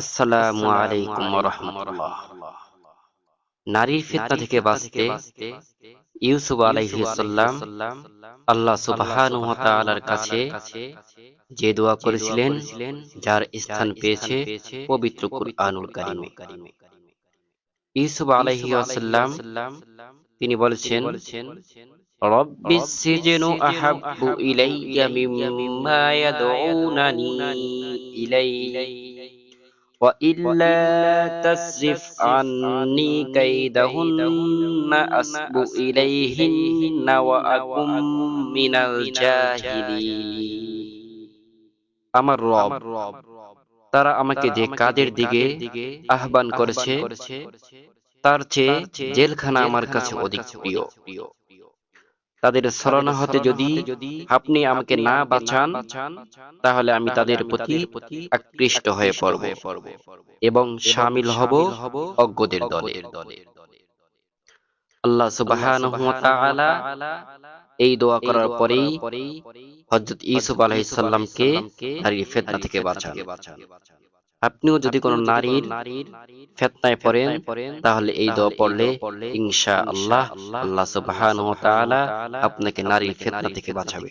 আসসালামু আলাইকুম রহমতুল্লাহ নারীর ফিতনা থেকে বাঁচতে ইউসুফ আলাইহিসাল্লাম আল্লাহ সুবহানাহু ওয়া তাআলার কাছে যে দোয়া করেছিলেন যার স্থান পেয়েছে পবিত্র কুরআনুল কারীমে। ইউসুফ আলাইহিসাল্লাম তিনি বলেছেন রব্বিস সিজনু আহাব্বু ইলাইয়া মিম্মা ইয়াদউনানি ইলাইহি وإلا تصرف عني كيدهن أسب إليهن وأكن من الجاهلين আমার রব তারা আমাকে যে কাদের দিকে আহ্বান করেছে তার চেয়ে জেলখানা আমার কাছে অধিক প্রিয় তাদের ছলনা হতে যদি আপনি আমাকে না বাঁচান তাহলে আমি তাদের প্রতি আকৃষ্ট হয়ে পড়ব। এবং সামিল হব অজ্ঞদের দলে। আল্লাহ সুবহানাহু ওয়া তাআলা এই দোয়া করার পরেই হযরত ইউসুফ আলাইহিস সালামকে নারীর ফিতনা থেকে বাঁচান। আপনিও যদি কোনো নারীর ফেতনায় পড়েন তাহলে এই দোয়া পড়লে ইনশাআল্লাহ আল্লাহ সুবহানাহু ওয়া তাআলা আপনাকে নারীর ফেতনা থেকে বাঁচাবে।